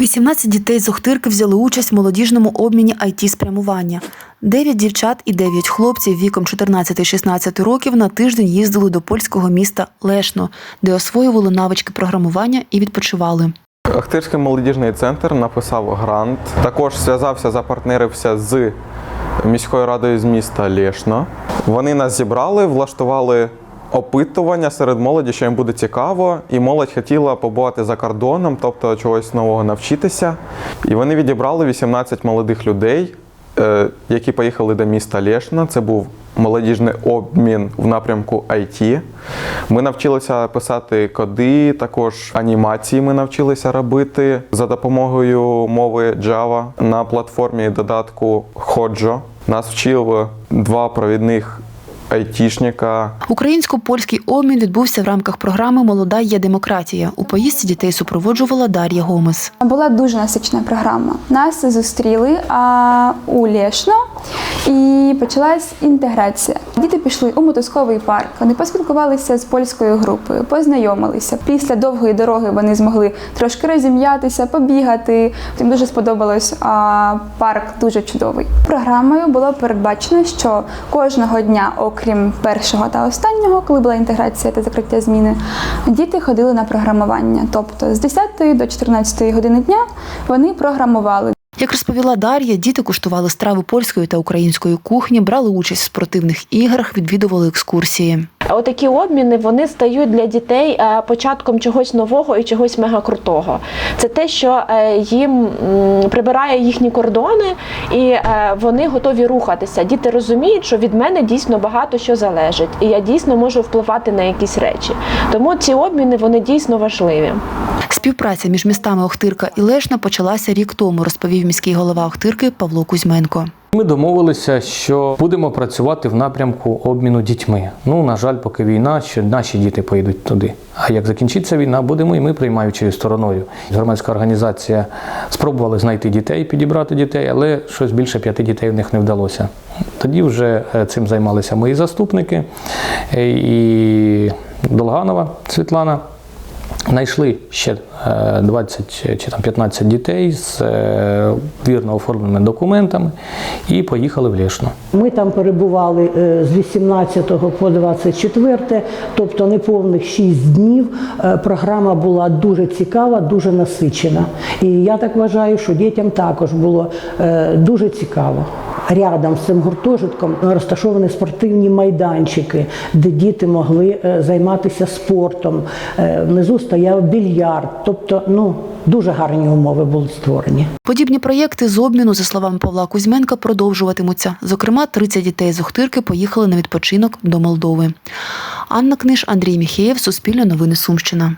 18 дітей з Охтирки взяли участь в молодіжному обміні it спрямування. Дев'ять дівчат і дев'ять хлопців віком 14-16 років на тиждень їздили до польського міста Лешно, де освоювали навички програмування і відпочивали. Ахтирський молодіжний центр написав грант. Також зв'язався, запартнерився з міською радою з міста Лєшно. Вони нас зібрали, влаштували опитування серед молоді, що їм буде цікаво, і молодь хотіла побувати за кордоном, тобто чогось нового навчитися. І вони відібрали 18 молодих людей, е, які поїхали до міста Лєшно. Це був молодіжний обмін в напрямку IT. Ми навчилися писати коди, також анімації ми навчилися робити за допомогою мови Java на платформі додатку Hojo. Нас вчив два провідних айтішника. Українсько-польський обмін відбувся в рамках програми Молода є демократія. У поїздці дітей супроводжувала Дар'я Гомес. Була дуже насичена програма. Нас зустріли а, у Лєшно і почалась інтеграція. Діти пішли у мотузковий парк. Вони поспілкувалися з польською групою, познайомилися. Після довгої дороги вони змогли трошки розім'ятися, побігати. Їм дуже сподобалось. А парк дуже чудовий. Програмою було передбачено, що кожного дня, окрім першого та останнього, коли була інтеграція та закриття зміни, діти ходили на програмування. Тобто з 10 до 14 години дня вони програмували. Як розповіла Дар'я, діти куштували страви польської та української кухні, брали участь в спортивних іграх, відвідували екскурсії. Отакі обміни вони стають для дітей е, початком чогось нового і чогось мегакрутого. Це те, що е, їм прибирає їхні кордони, і е, вони готові рухатися. Діти розуміють, що від мене дійсно багато що залежить, і я дійсно можу впливати на якісь речі. Тому ці обміни вони дійсно важливі. Співпраця між містами Охтирка і Лешна почалася рік тому, розповів міський голова Охтирки Павло Кузьменко. Ми домовилися, що будемо працювати в напрямку обміну дітьми. Ну, на жаль, поки війна, що наші діти поїдуть туди. А як закінчиться війна, будемо і ми приймаючою стороною. Громадська організація спробувала знайти дітей, підібрати дітей, але щось більше п'яти дітей в них не вдалося. Тоді вже е, цим займалися мої заступники е, і Долганова Світлана. Знайшли ще е, 20 чи там 15 дітей з е, вірно оформленими документами і поїхали в Лєшно. Ми там перебували е, з 18 по 24, тобто неповних 6 днів. Е, Програма була дуже цікава, дуже насичена. І я так вважаю, що дітям також було е, дуже цікаво. Рядом з цим гуртожитком розташовані спортивні майданчики, де діти могли е, займатися спортом. Е, Внизу стояв більярд, тобто ну дуже гарні умови були створені. Подібні проєкти з обміну, за словами Павла Кузьменка, продовжуватимуться. Зокрема, 30 дітей з Охтирки поїхали на відпочинок до Молдови. Анна Книж, Андрій Міхеєв, Суспільне новини Сумщина.